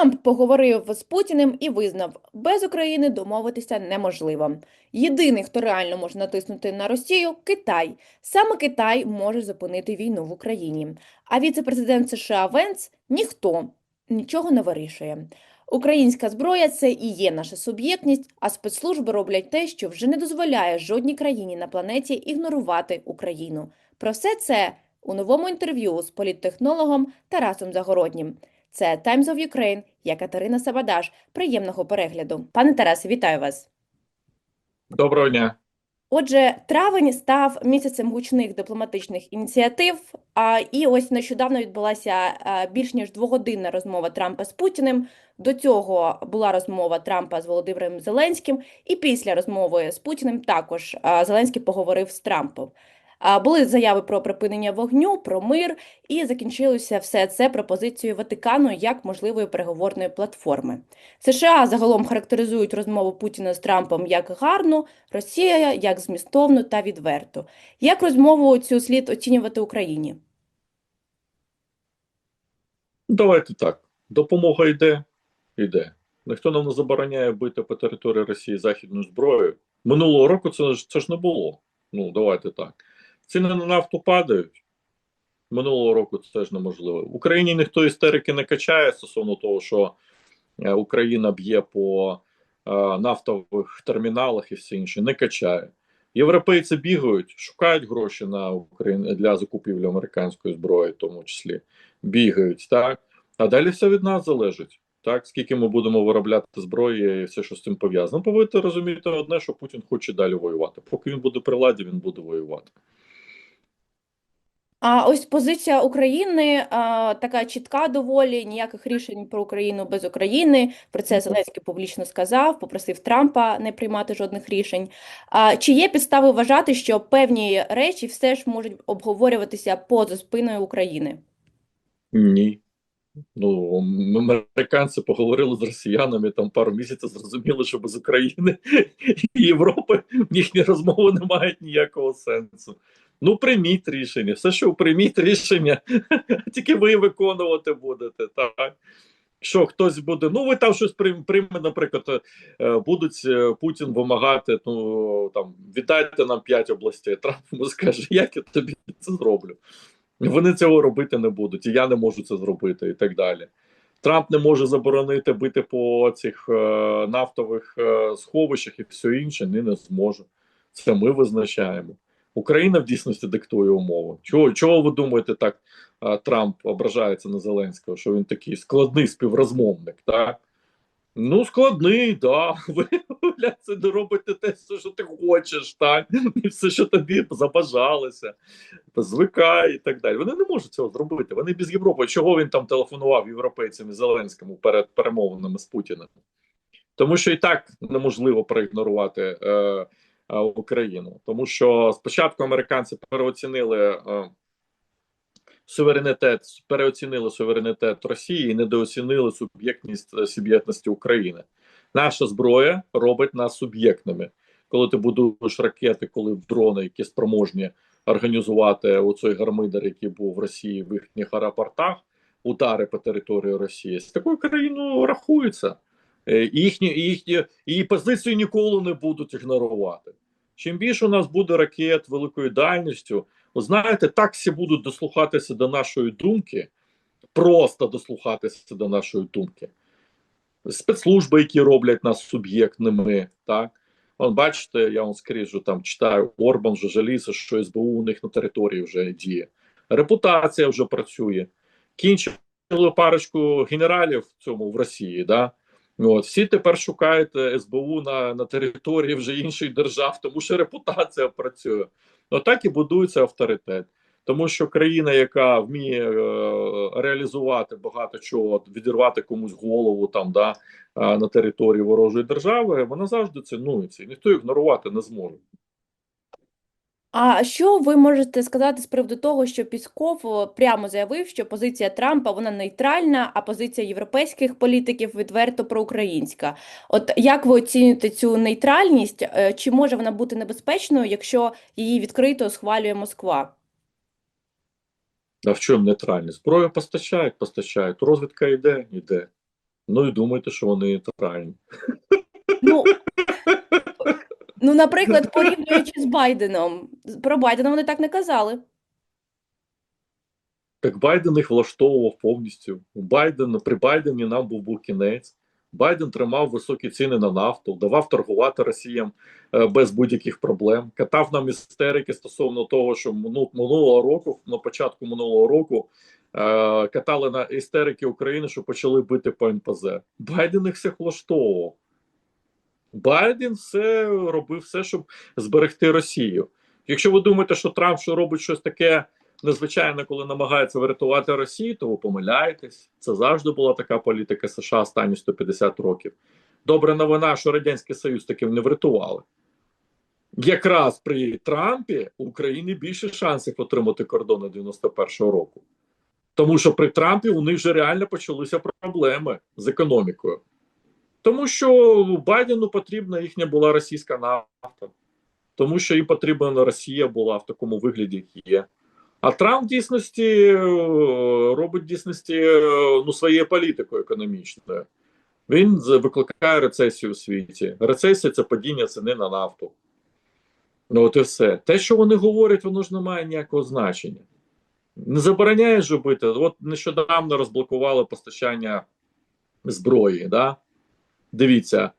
Трамп поговорив з Путіним і визнав, без України домовитися неможливо. Єдиний, хто реально може натиснути на Росію Китай. Саме Китай може зупинити війну в Україні. А віце-президент США Венц ніхто нічого не вирішує. Українська зброя це і є наша суб'єктність, а спецслужби роблять те, що вже не дозволяє жодній країні на планеті ігнорувати Україну. Про все це у новому інтерв'ю з політтехнологом Тарасом Загороднім. Це Times of Ukraine, я Катерина Сабадаш. Приємного перегляду. Пане Тарасе, вітаю вас. Доброго дня. Отже, травень став місяцем гучних дипломатичних ініціатив. А і ось нещодавно відбулася більш ніж двогодинна розмова Трампа з Путіним. До цього була розмова Трампа з Володимиром Зеленським, і після розмови з Путіним також Зеленський поговорив з Трампом. Були заяви про припинення вогню, про мир, і закінчилося все це пропозицією Ватикану як можливої переговорної платформи. США загалом характеризують розмову Путіна з Трампом як гарну, Росія як змістовну та відверту. Як розмову цю слід оцінювати Україні? Давайте так. Допомога йде, йде. Ніхто нам не забороняє бити по території Росії західною зброєю. Минулого року це, це ж не було. Ну, давайте так. Ціни на нафту падають. Минулого року це теж неможливо. В Україні ніхто істерики не качає стосовно того, що е, Україна б'є по е, нафтових терміналах і все інше. Не качає. Європейці бігають, шукають гроші на Україну для закупівлі американської зброї, в тому числі бігають, так а далі все від нас залежить. Так, скільки ми будемо виробляти зброї і все, що з цим пов'язано. Ну, Повинні розуміти одне, що Путін хоче далі воювати. Поки він буде при владі, він буде воювати. А ось позиція України а, така чітка доволі, ніяких рішень про Україну без України. Про це Зеленський публічно сказав, попросив Трампа не приймати жодних рішень. А, чи є підстави вважати, що певні речі все ж можуть обговорюватися поза спиною України? Ні. Ну, американці поговорили з росіянами там пару місяців, зрозуміли, що без України і Європи їхні розмови не мають ніякого сенсу. Ну, прийміть рішення. Все, що прийміть рішення, тільки ви виконувати будете. Так? Що хтось буде, ну ви там щось прийм- прийме, наприклад, е, будуть е, Путін вимагати, ну там віддайте нам п'ять областей. Трамп йому скаже, як я тобі це зроблю. Вони цього робити не будуть, і я не можу це зробити, і так далі. Трамп не може заборонити бити по цих е, нафтових е, сховищах і все інше. Ні, не зможе. Це ми визначаємо. Україна в дійсності диктує умови. Чого, чого ви думаєте, так Трамп ображається на Зеленського, що він такий складний співрозмовник? Так? Ну, складний, да. Ви бля, це не робите те, що ти хочеш, так? І все, що тобі забажалося звикай і так далі. Вони не можуть цього зробити. Вони без Європи. Чого він там телефонував європейцям і Зеленському перед перемовинами з Путіним? Тому що і так неможливо проігнорувати е, Україну. Тому що спочатку американці переоцінили е, суверенітет, переоцінили суверенітет Росії і недооцінили суб'єктність е, суб'єктності України. Наша зброя робить нас суб'єктними. Коли ти будуєш ракети, коли дрони, які спроможні організувати оцей гармидер, який був в Росії в їхніх аеропортах, удари по території Росії, з такою країною рахується. Е, їхні, їхні її позицію ніколи не будуть ігнорувати. Чим більше у нас буде ракет великою дальністю, ви знаєте, так всі будуть дослухатися до нашої думки, просто дослухатися до нашої думки. Спецслужби, які роблять нас суб'єктними, так. Вон, бачите, я вам скрізу там читаю, Орбан вже жаліється, що СБУ у них на території вже діє. Репутація вже працює. Кінчили парочку генералів в цьому в Росії. Да? От, всі тепер шукають е, СБУ на, на території вже інших держав, тому що репутація працює. Отак і будується авторитет. Тому що країна, яка вміє е, реалізувати багато чого, відірвати комусь голову там да, е, на території ворожої держави, вона завжди цінується, і ніхто ігнорувати не зможе. А що ви можете сказати з приводу того, що Пісков о, прямо заявив, що позиція Трампа вона нейтральна, а позиція європейських політиків відверто проукраїнська? От як ви оцінюєте цю нейтральність? Е, Чи може вона бути небезпечною, якщо її відкрито схвалює Москва? А в чому нейтральність? Зброю постачають, постачають. Розвідка йде, йде. Ну і думайте, що вони нейтральні. Ну, ну, наприклад, порівнюючи з Байденом, про Байдена вони так не казали. Так Байден їх влаштовував повністю. У Байдена при Байдені нам був був кінець. Байден тримав високі ціни на нафту, давав торгувати Росіям е, без будь-яких проблем. Катав нам істерики стосовно того, що минулого року, на початку минулого року, е, катали на істерики України, що почали бити по НПЗ. Байден їх всіх влаштовував. Байден все робив все, щоб зберегти Росію. Якщо ви думаєте, що Трамп що робить щось таке незвичайне, коли намагається врятувати Росію, то ви помиляєтесь. Це завжди була така політика США останні 150 років. Добра новина, що Радянський Союз таким не врятували. Якраз при Трампі у України більше шансів отримати кордони 91-го року. Тому що при Трампі у них вже реально почалися проблеми з економікою. Тому що Байдену потрібна їхня була російська нафта, тому що їм потрібна Росія була в такому вигляді, як є. А Трамп в дійсності е, робить в дійсності е, ну, своєю політикою економічною. Він викликає рецесію у світі. Рецесія це падіння ціни на нафту. Ну, от і все. Те, що вони говорять, воно ж не має ніякого значення. Не забороняє ж робити. От нещодавно розблокували постачання зброї. Да? Дивіться,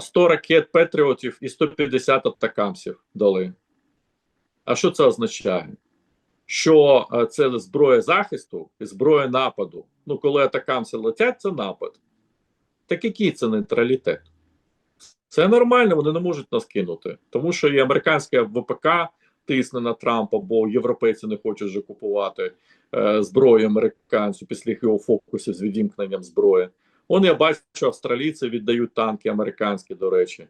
100 ракет Петріотів і 150 атакамсів дали. А що це означає? Що е, це зброя захисту і зброя нападу. Ну, коли атакамси летять, це напад. Так який це нейтралітет? Це нормально, вони не можуть нас кинути. Тому що і американське ВПК тисне на Трампа, бо європейці не хочуть вже купувати е, зброю американцю після його фокусів з відімкненням зброї. Он я бачу, що австралійці віддають танки американські, до речі,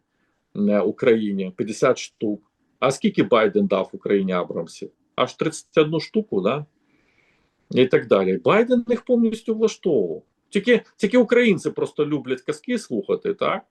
Україні 50 штук. А скільки Байден дав Україні Абрамсів? Аж 31 штуку, да? І так далі. Байден їх повністю влаштовував. Тільки, тільки українці просто люблять казки слухати, так?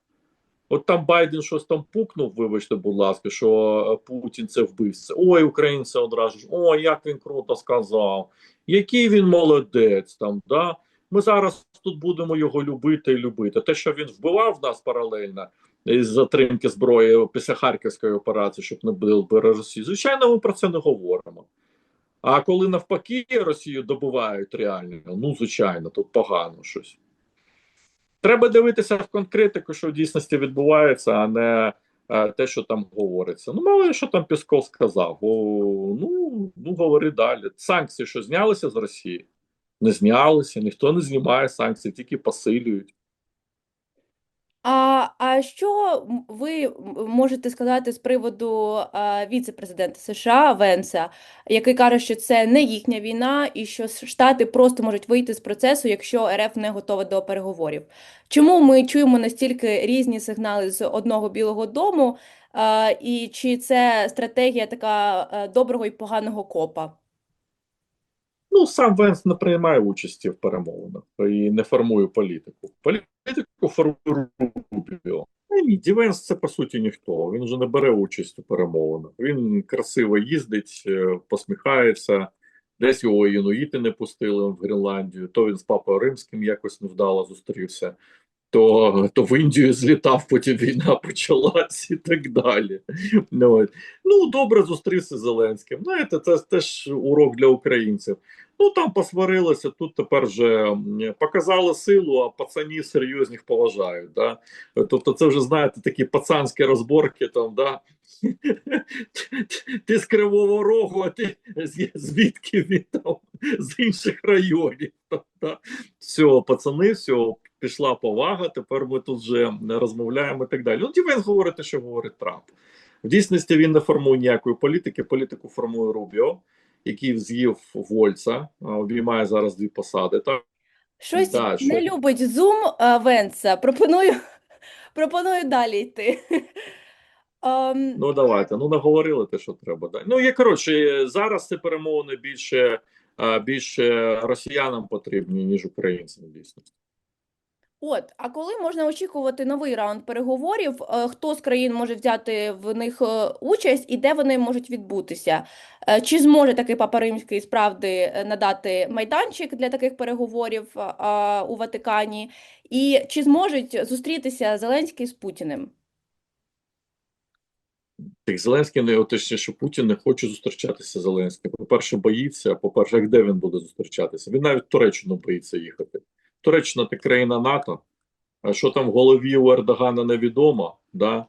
От там Байден щось там пукнув, вибачте, будь ласка, що е, Путін це вбивця. Ой, українці одразу ж, ой, як він круто сказав, який він молодець там, да? Ми зараз тут будемо його любити і любити. Те, що він вбивав нас паралельно із затримки зброї після Харківської операції, щоб не було Росії, звичайно, ми про це не говоримо. А коли навпаки Росію добувають реально, ну звичайно, тут погано щось. Треба дивитися в конкретику, що в дійсності відбувається, а не е, те, що там говориться. Ну, мало що там Пісков сказав. О, ну, ну, говори далі. Санкції, що знялися з Росії? Не знялися, ніхто не знімає санкції, тільки посилюють. А, а що ви можете сказати з приводу віце-президента США Венса, який каже, що це не їхня війна, і що Штати просто можуть вийти з процесу, якщо РФ не готова до переговорів? Чому ми чуємо настільки різні сигнали з одного Білого Дому, а, і чи це стратегія така доброго і поганого копа? Ну, сам Венс не приймає участі в перемовинах і не формує політику. Політику формує Рубіо. Ні, Ді Венс це по суті ніхто. Він вже не бере участь у перемовинах. Він красиво їздить, е, посміхається. Десь його інуїти не пустили в Гренландію, то він з папою римським якось невдало зустрівся, то, то в Індію злітав, потім війна почалась і так далі. Ну, ну добре зустрівся з Зеленським. Знаєте, це теж урок для українців. Ну там посварилися, тут тепер вже показали силу, а пацанів серйозних поважають. Да? Тобто, це вже знаєте такі пацанські розборки там, да? ти з Кривого Рогу, а ти звідки він там з інших районів. Там, да? Все, пацани, все, пішла повага. Тепер ми тут вже розмовляємо і так далі. Ну, Дівен говорить, те, що говорить Трамп. В дійсності він не формує ніякої політики, політику формує Рубіо, який з'їв Вольца, обіймає зараз дві посади. Так, Щось Да, не що- любить Зум Венса. Пропоную, пропоную далі йти. Ем, ну давайте, ну наговорили те, що треба. Да. Ну є коротше, зараз ці перемовини більше, більше росіянам потрібні, ніж українцям, дійсно. От, а коли можна очікувати новий раунд переговорів? Е, Хто з країн може взяти в них е, участь і де вони можуть відбутися? Е, Чи зможе такий Папа Римський справді надати майданчик для таких переговорів у Ватикані? І чи зможуть зустрітися Зеленський з Путіним? Так Зеленський не точніше, що Путін не хоче зустрічатися з Зеленським. По-перше, боїться. По-перше, де він буде зустрічатися? Він навіть в Туреччину боїться їхати. Туреччина це країна НАТО. А що там в голові у Ердогана невідомо, да?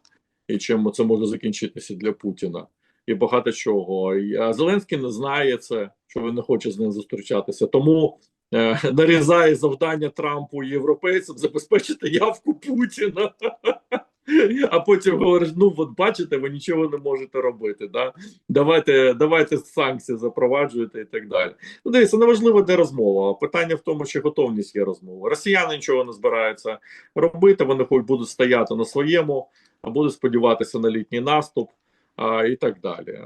і чим це може закінчитися для Путіна, і багато чого. А Зеленський не знає це, що він не хоче з ним зустрічатися. Тому е, нарізає завдання Трампу і європейцям забезпечити явку Путіна. А потім говориш: ну от бачите, ви нічого не можете робити. Да? Давайте, давайте санкції запроваджуйте і так далі. Ну, дивіться, неважливо, де розмова. Питання в тому, чи готовність є розмови. Росіяни нічого не збираються робити. Вони хоч будуть стояти на своєму, а будуть сподіватися на літній наступ. А, і так далі.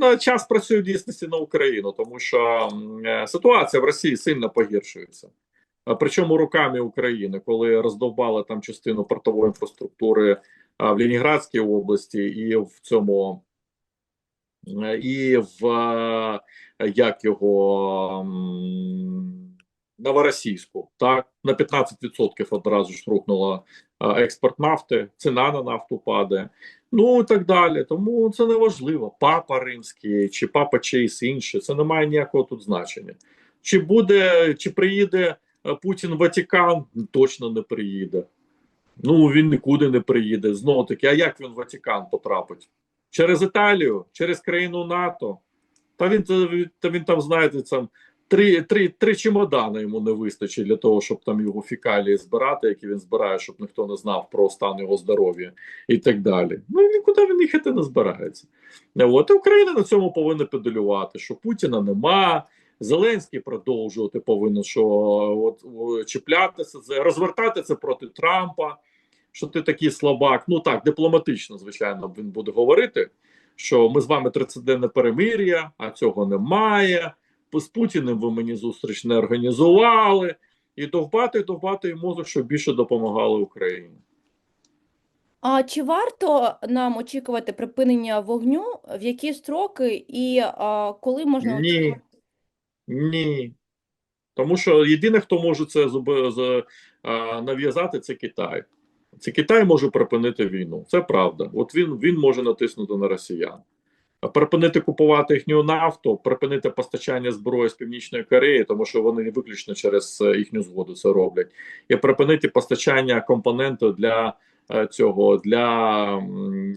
На час працює в дійсності на Україну, тому що ситуація в Росії сильно погіршується. Причому руками України, коли роздовбали там частину портової інфраструктури в Лініградській області, і в цьому, е, і в е, як його Новоросійську, так на 15% одразу ж рухнула експорт нафти, ціна на нафту падає. Ну і так далі. Тому це не важливо. Папа римський чи папа чийсь інший, це не має ніякого тут значення. Чи буде, чи приїде Путін в Ватикан? Точно не приїде. Ну він нікуди не приїде. Знову таки, а як він в Ватикан потрапить? Через Італію, через країну НАТО. Та він та він там, знаєте, там три, три, три чемодани йому не вистачить для того, щоб там його фікалії збирати, які він збирає, щоб ніхто не знав про стан його здоров'я і так далі. Ну нікуди він їхати не збирається. От і Україна на цьому повинна педалювати, що Путіна нема. Зеленський продовжувати повинен що от, чіплятися, розвертати це проти Трампа, що ти такий слабак. Ну так, дипломатично, звичайно, він буде говорити, що ми з вами 30-денне перемир'я, а цього немає. З Путіним ви мені зустріч не організували. І довбати, довбати і мозок, щоб більше допомагали Україні. А чи варто нам очікувати припинення вогню? В які строки і а, коли можна Ні. Ні. Тому що єдине, хто може це нав'язати, це Китай. Це Китай може припинити війну. Це правда. От він, він може натиснути на росіян. Припинити купувати їхню нафту, припинити постачання зброї з Північної Кореї, тому що вони виключно через е, їхню згоду це роблять, і припинити постачання компонентів для цього для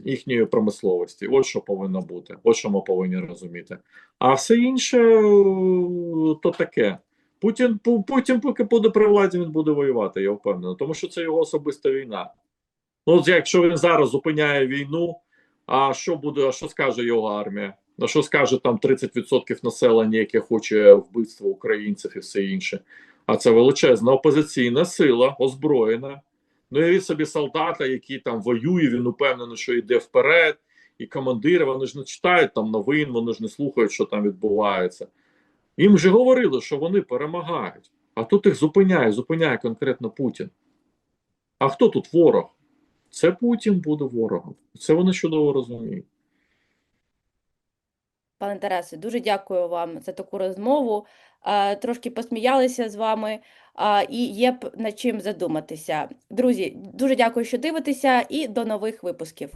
їхньої промисловості. Ось що повинно бути, ось що ми повинні розуміти. А все інше е, то таке. Путін, Путін, поки буде при владі, він буде воювати, я впевнений, тому що це його особиста війна. Ну, якщо він зараз зупиняє війну, а що буде, а що скаже його армія? А що скаже там 30% населення, яке хоче вбивства українців і все інше? А це величезна опозиційна сила, озброєна. Ну, уявіть собі солдата, який там воює, він упевнений, що йде вперед, і командири, вони ж не читають там новин, вони ж не слухають, що там відбувається. Їм вже говорили, що вони перемагають. А тут їх зупиняє, зупиняє конкретно Путін. А хто тут ворог? Це Путін буде ворогом. Це вони чудово розуміють. Пане Тарасе, дуже дякую вам за таку розмову. Е, Трошки посміялися з вами, і є б над чим задуматися. Друзі, дуже дякую, що дивитеся, і до нових випусків.